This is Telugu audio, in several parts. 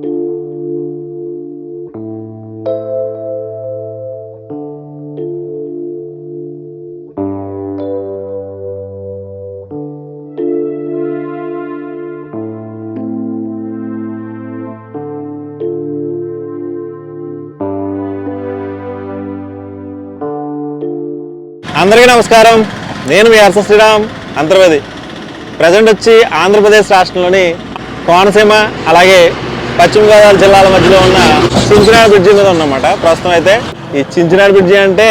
అందరికీ నమస్కారం. నేను మీ హర్ష శ్రీరామ్ అంతర్వేది. ప్రజెంట్ వచ్చి ఆంధ్రప్రదేశ్ రాష్ట్రంలోని కోనసీమ అలాగే పశ్చిమ గోదావరి జిల్లాల మధ్యలో ఉన్న చించినాడు బ్రిడ్జి మీద ఉన్నమాట ప్రస్తుతం అయితే ఈ చించినాడు బ్రిడ్జి అంటే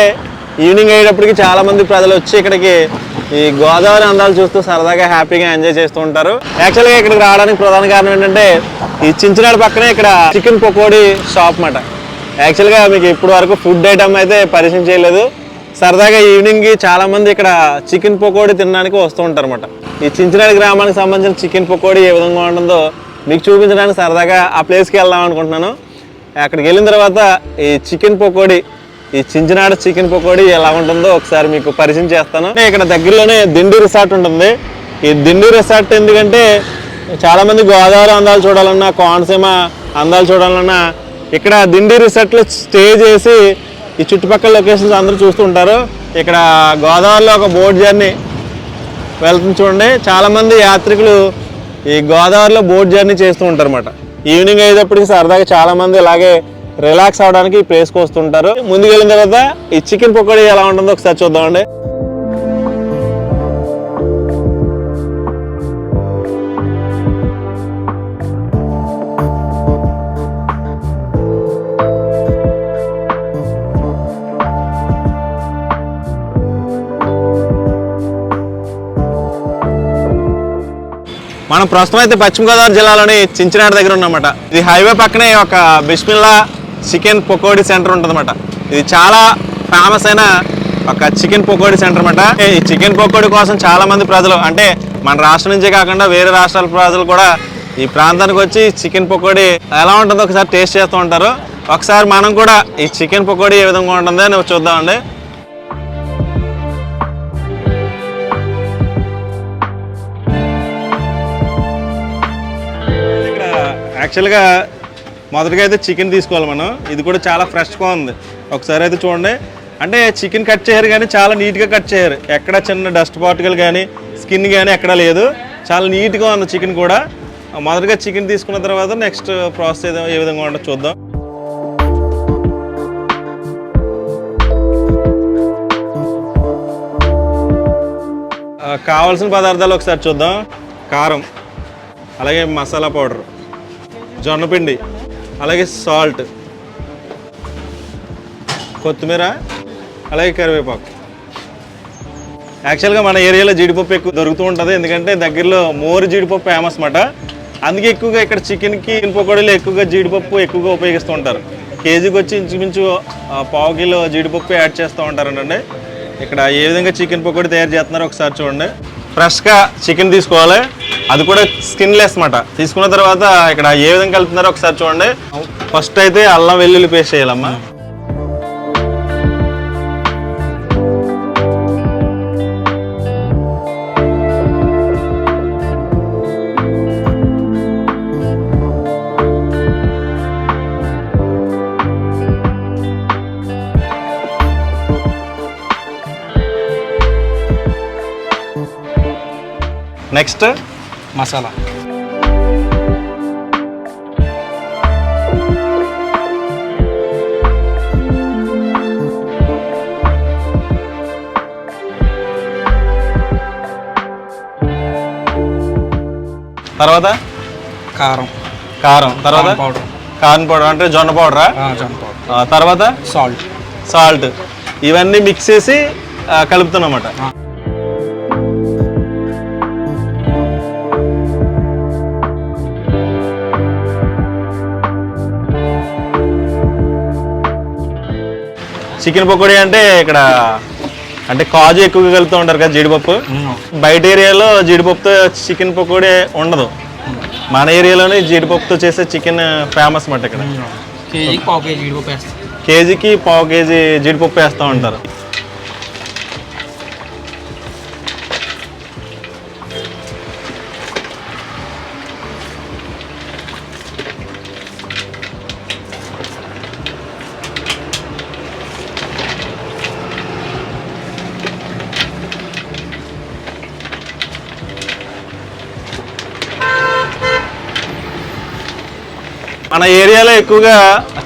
ఈవినింగ్ అయ్యేటప్పటికి చాలా మంది ప్రజలు వచ్చి ఇక్కడికి ఈ గోదావరి అందాలు చూస్తూ సరదాగా హ్యాపీగా ఎంజాయ్ చేస్తూ ఉంటారు. యాక్చువల్గా ఇక్కడికి రావడానికి ప్రధాన కారణం ఏంటంటే ఈ చించినాడు పక్కనే ఇక్కడ చికెన్ పకోడీ షాప్ మాట యాక్చువల్గా మీకు ఇప్పుడు వరకు ఫుడ్ ఐటమ్ అయితే పరిచయం చేయలేదు. సరదాగా ఈవినింగ్కి ఇక్కడ చికెన్ పకోడీ తినడానికి వస్తూ ఉంటారు అనమాట ఈ చించినాడు గ్రామానికి సంబంధించిన చికెన్ పకోడీ ఏ విధంగా ఉంటుందో మీకు చూపించడానికి సరదాగా ఆ ప్లేస్కి వెళ్దాం అనుకుంటున్నాను. అక్కడికి వెళ్ళిన తర్వాత ఈ చికెన్ పకోడీ ఈ చించినాడ చికెన్ పకోడీ ఎలా ఉంటుందో ఒకసారి మీకు పరిచయం చేస్తాను. ఇక్కడ దగ్గరలోనే దిండి రిసార్ట్ ఉంటుంది. ఈ దిండి రిసార్ట్ ఎందుకంటే చాలామంది గోదావరి అందాలు చూడాలన్నా కోనసీమ అందాలు చూడాలన్నా ఇక్కడ దిండి రిసార్ట్లో స్టే చేసి ఈ చుట్టుపక్కల లొకేషన్స్ అందరూ చూస్తూ ఉంటారు. ఇక్కడ గోదావరిలో ఒక బోట్ జర్నీ వెళ్తుంది చూడండి. చాలామంది యాత్రికులు ఈ గోదావరిలో బోట్ జర్నీ చేస్తూ ఉంటారన్నమాట. ఈవినింగ్ అయ్యేటప్పటికి సరదాగా చాలామంది ఇలాగే రిలాక్స్ అవడానికి ఈ ప్లేస్కి వస్తుంటారు. ముందుకు వెళ్ళిన తర్వాత ఈ చికెన్ పకోడీ ఎలా ఉంటుందో ఒకసారి చూద్దామండి. మనం ప్రస్తుతం అయితే పశ్చిమ గోదావరి జిల్లాలోని చించినాడు దగ్గర ఉన్నమాట ఇది హైవే పక్కనే ఒక బిస్మిల్లా చికెన్ పకోడీ సెంటర్ ఉంటుందన్నమాట. ఇది చాలా ఫేమస్ అయిన ఒక చికెన్ పకోడీ సెంటర్ అనమాట ఈ చికెన్ పకోడీ కోసం చాలా మంది ప్రజలు అంటే మన రాష్ట్రం నుంచే కాకుండా వేరే రాష్ట్రాల ప్రజలు కూడా ఈ ప్రాంతానికి వచ్చి చికెన్ పకోడీ ఎలా ఉంటుందో ఒకసారి టేస్ట్ చేస్తూ ఉంటారు. ఒకసారి మనం కూడా ఈ చికెన్ పకోడీ ఏ విధంగా ఉంటుందో చూద్దామండి. యాక్చువల్గా మొదటగా అయితే చికెన్ తీసుకోవాలి మనం. ఇది కూడా చాలా ఫ్రెష్గా ఉంది. ఒకసారి అయితే చూడండి. అంటే చికెన్ కట్ చేయరు కానీ చాలా నీట్గా కట్ చేయరు. ఎక్కడ చిన్న డస్ట్ పార్టికల్ కానీ స్కిన్ కానీ ఎక్కడ లేదు. చాలా నీట్గా ఉంది చికెన్ కూడా. మొదటగా చికెన్ తీసుకున్న తర్వాత నెక్స్ట్ ప్రాసెస్ ఏదో ఏ విధంగా ఉంటుందో చూద్దాం. కావాల్సిన పదార్థాలు ఒకసారి చూద్దాం. కారం. అలాగే మసాలా పౌడర్. జొన్నపిండి అలాగే సాల్ట్ కొత్తిమీర అలాగే కరివేపాకు. యాక్చువల్గా మన ఏరియాలో జీడిపప్పు ఎక్కువ దొరుకుతూ ఉంటుంది ఎందుకంటే దగ్గరలో మోరు జీడిపప్పు ఫేమస్ అన్నమాట. అందుకే ఎక్కువగా ఇక్కడ చికెన్కి పకోడీలు ఎక్కువగా జీడిపప్పు ఎక్కువగా ఉపయోగిస్తూ ఉంటారు. కేజీకి వచ్చి ఇంచుమించు పావు కిలో జీడిపప్పు యాడ్ చేస్తూ ఉంటారండి ఇక్కడ ఏ విధంగా చికెన్ పకోడీ తయారు చేస్తున్నారో ఒకసారి చూడండి. ఫ్రెష్గా చికెన్ తీసుకోవాలి. అది కూడా స్కిన్లెస్ మాట తీసుకున్న తర్వాత ఇక్కడ ఏ విధంగా కలుపుతున్నారో ఒకసారి చూడండి. ఫస్ట్ అయితే అల్లం వెల్లుల్లి పేస్ట్ చేయాలమ్మా. నెక్స్ట్ మసాలా. తర్వాత కారం. కారం. తర్వాత పౌడర్. కారం పౌడర్ అంటే జొన్న పౌడరా? జొన్న పౌడర్. తర్వాత సాల్ట్. సాల్ట్. ఇవన్నీ మిక్స్ చేసి కలుపుతున్నమాట చికెన్ పకోడీ అంటే ఇక్కడ అంటే కాజు ఎక్కువగా కలుపుతూ ఉంటారు కదా జీడిపప్పు. బయట ఏరియాలో జీడిపప్పుతో చికెన్ పకోడీ ఉండదు. మన ఏరియాలోనే జీడిపప్పుతో చేసే చికెన్ ఫేమస్ అన్నమాట ఇక్కడ. కేజీకి పావు కేజీ జీడిపప్పు కేజీకి పావు కేజీ జీడిపప్పు వేస్తూ ఉంటారు. మన ఏరియాలో ఎక్కువగా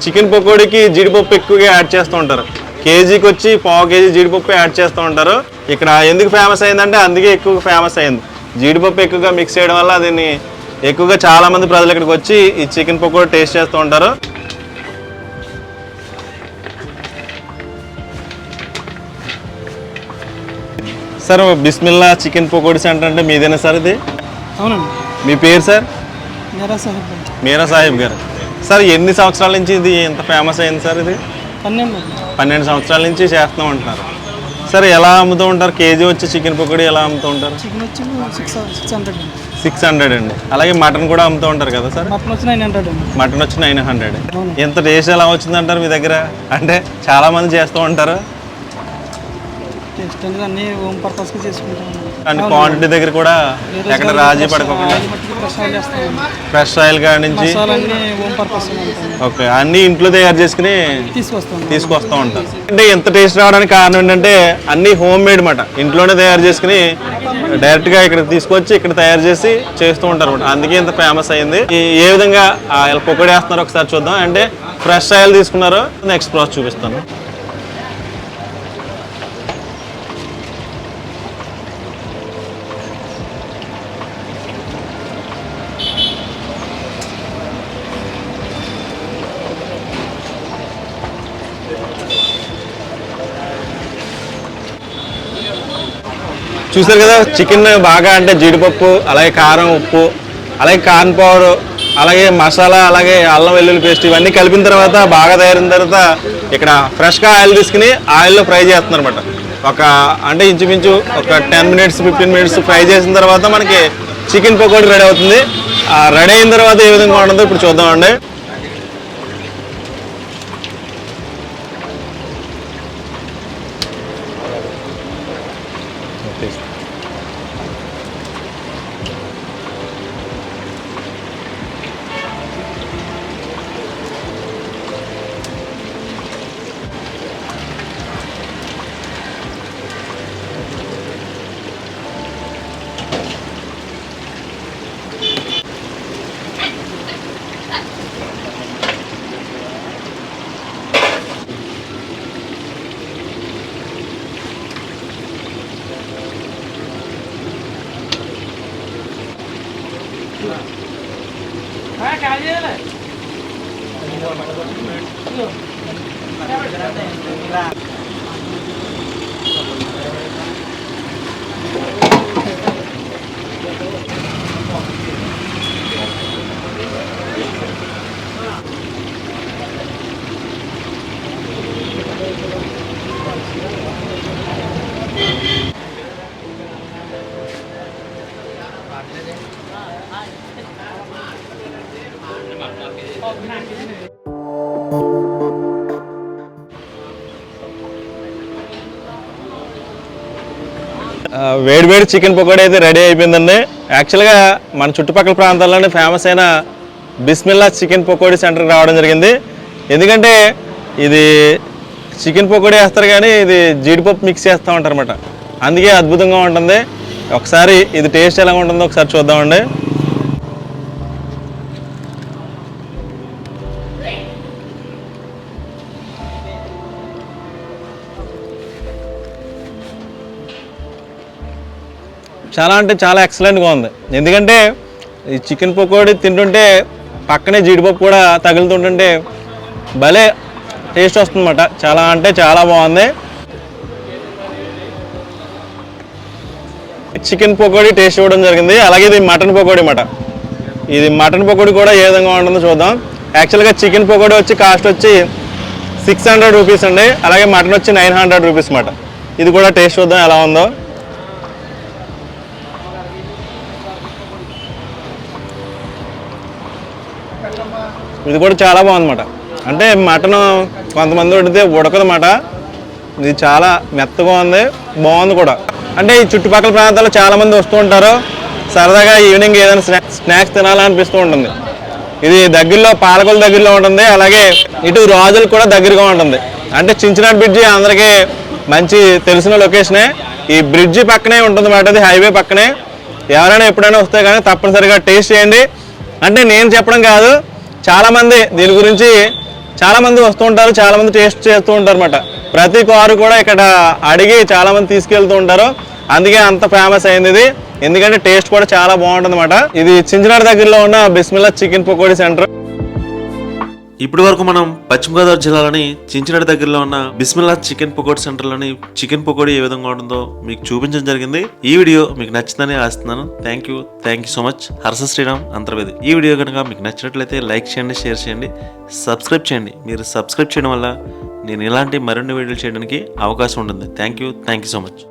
చికెన్ పకోడీకి జీడిపప్పు ఎక్కువగా యాడ్ చేస్తూ ఉంటారు. కేజీకి వచ్చి పావు కేజీ జీడిపప్పు యాడ్ చేస్తూ ఉంటారు. ఇక్కడ ఎందుకు ఫేమస్ అయిందంటే అందుకే ఎక్కువగా ఫేమస్ అయింది. జీడిపప్పు ఎక్కువగా మిక్స్ చేయడం వల్ల దీన్ని ఎక్కువగా చాలా మంది ప్రజలు ఇక్కడికి వచ్చి ఈ చికెన్ పకోడీ టేస్ట్ చేస్తూ ఉంటారు. Sir Bismillah chicken pakodi centre అంటే మీదేనా సార్ ఇది? అవునండి. మీ పేరు సార్? నెరా సాహెబ్ మీరా సాహిబ్ గారు. సార్ ఎన్ని సంవత్సరాల నుంచి ఇది ఎంత ఫేమస్ అయింది సార్ ఇది? పన్నెండు. పన్నెండు సంవత్సరాల నుంచి చేస్తూ ఉంటున్నారు. సార్ ఎలా అమ్ముతూ ఉంటారు? కేజీ వచ్చి చికెన్ పకోడీ ఎలా అమ్ముతూ ఉంటారు? చికెన్ వచ్చి సిక్స్ హండ్రెడ్ అండి. సిక్స్ హండ్రెడ్ అండి. అలాగే మటన్ కూడా అమ్ముతూ ఉంటారు కదా సార్? మటన్ వచ్చి నైన్ హండ్రెడ్ అండి. మటన్ వచ్చి నైన్ హండ్రెడ్ ఎంత టేస్ట్ ఎలా వచ్చిందంటారు మీ దగ్గర? అంటే చాలా మంది చేస్తూ ఉంటారు. టేస్ట్ అనేది అన్ని హోమ్ పర్పస్కి చేసుకుంటాం. అండ్ క్వాంటిటీ దగ్గర కూడా ఎక్కడ రాజీ పడకోకుండా ఫ్రెష్ ఆయిల్ కాడి నుంచి ఓకే అన్ని ఇంట్లో తయారు చేసుకుని తీసుకొస్తాం ఉంటారు. అంటే ఎంత టేస్ట్ రావడానికి కారణం ఏంటంటే అన్ని హోమ్ మేడ్ మాట. ఇంట్లోనే తయారు చేసుకుని డైరెక్ట్గా ఇక్కడ తీసుకొచ్చి ఇక్కడ తయారు చేసి చేస్తూ ఉంటారు అనమాట అందుకే ఇంత ఫేమస్ అయింది. ఏ విధంగా పొక్కడి వేస్తున్నారో ఒకసారి చూద్దాం. అంటే ఫ్రెష్ ఆయిల్ తీసుకున్నారో నెక్స్ట్ ప్రాసెస్ చూపిస్తాను. చూసారు కదా చికెన్ బాగా అంటే జీడిపప్పు అలాగే కారం ఉప్పు అలాగే కార్న్ పౌడర్ అలాగే మసాలా అలాగే అల్లం వెల్లుల్లి పేస్ట్ ఇవన్నీ కలిపిన తర్వాత బాగా తయారైన తర్వాత ఇక్కడ ఫ్రెష్గా ఆయిల్ తీసుకుని ఆయిల్లో ఫ్రై చేస్తున్నారు అనమాట ఒక అంటే ఇంచుమించు ఒక ten minutes fifteen minutes fry చేసిన తర్వాత మనకి చికెన్ పకోడీ రెడీ అవుతుంది. రెడీ అయిన తర్వాత ఏ విధంగా ఉంటుందో ఇప్పుడు చూద్దామండి. ఆ, వేడివేడి చికెన్ పకోడీ అయితే రెడీ అయిపోయిందండి. యాక్చువల్గా మన చుట్టుపక్కల ప్రాంతాల్లోనే ఫేమస్ అయిన బిస్మిల్లా చికెన్ పకోడీ సెంటర్కి రావడం జరిగింది. ఎందుకంటే ఇది చికెన్ పకోడీ వేస్తారు కానీ ఇది జీడిపప్పు మిక్స్ చేస్తూ ఉంటారు అనమాట అందుకే అద్భుతంగా ఉంటుంది. ఒకసారి ఇది టేస్ట్ ఎలా ఉంటుందో ఒకసారి చూద్దామండి. చాలా అంటే చాలా ఎక్సలెంట్గా ఉంది. ఎందుకంటే ఈ చికెన్ పకోడీ తింటుంటే పక్కనే జీడిపప్పు కూడా తగులుతుంటుంటే భలే టేస్ట్ వస్తుందన్నమాట. చాలా అంటే చాలా బాగుంది. చికెన్ పకోడీ టేస్ట్ ఇవ్వడం జరిగింది. అలాగే ఇది మటన్ పకోడీ అన్నమాట. ఇది మటన్ పకోడీ కూడా ఏ విధంగా ఉంటుందో చూద్దాం. యాక్చువల్గా చికెన్ పకోడీ వచ్చి కాస్ట్ వచ్చి సిక్స్ హండ్రెడ్ రూపీస్ అండి. అలాగే మటన్ వచ్చి నైన్ హండ్రెడ్ రూపీస్ అన్నమాట. ఇది కూడా టేస్ట్ చూద్దాం ఎలా ఉందో. ఇది కూడా చాలా బాగుందన్నమాట. అంటే మటన్ కొంతమంది వండితే ఉడకదన్నమాట. ఇది చాలా మెత్తగా ఉంది బాగుంది కూడా. అంటే ఈ చుట్టుపక్కల ప్రాంతాల్లో చాలామంది వస్తూ ఉంటారు. సరదాగా ఈవినింగ్ ఏదైనా స్నాక్స్ స్నాక్స్ తినాలనిపిస్తూ ఉంటుంది. ఇది దగ్గరలో పాలకొల దగ్గరలో ఉంటుంది. అలాగే ఇటు రాజులు కూడా దగ్గరగా ఉంటుంది. అంటే చించినాడు బ్రిడ్జి అందరికీ మంచి తెలిసిన లొకేషనే. ఈ బ్రిడ్జి పక్కనే ఉంటుంది మాట అది హైవే పక్కనే. ఎవరైనా ఎప్పుడైనా వస్తే కానీ తప్పనిసరిగా టేస్ట్ చేయండి. అంటే నేను చెప్పడం కాదు చాలామంది దీని గురించి చాలామంది వస్తూ ఉంటారు చాలామంది టేస్ట్ చేస్తూ ఉంటారు అనమాట ప్రతి కారు కూడా ఇక్కడ అడిగి చాలామంది తీసుకెళ్తూ ఉంటారు. అందుకే అంత ఫేమస్ అయింది ఇది. ఎందుకంటే టేస్ట్ కూడా చాలా బాగుంటుంది అనమాట ఇది చించినాడు దగ్గరలో ఉన్న బిస్మిల్లా చికెన్ పకోడీ సెంటర్. ఇప్పటి వరకు మనం పశ్చిమ గోదావరి జిల్లాలోని చించినాడు దగ్గరలో ఉన్న బిస్మిల్లా చికెన్ పకోడీ సెంటర్లోని చికెన్ పకోడీ ఏ విధంగా ఉంటుందో మీకు చూపించడం జరిగింది. ఈ వీడియో మీకు నచ్చిందని ఆస్తున్నాను thank you thank you so much Harsha Sriram Antarvedi. ఈ వీడియో కనుక మీకు నచ్చినట్లయితే లైక్ చేయండి షేర్ చేయండి సబ్స్క్రైబ్ చేయండి. మీరు సబ్స్క్రైబ్ చేయడం వల్ల నేను ఇలాంటి మరిన్ని వీడియోలు చేయడానికి అవకాశం ఉంటుంది. Thank you thank you so much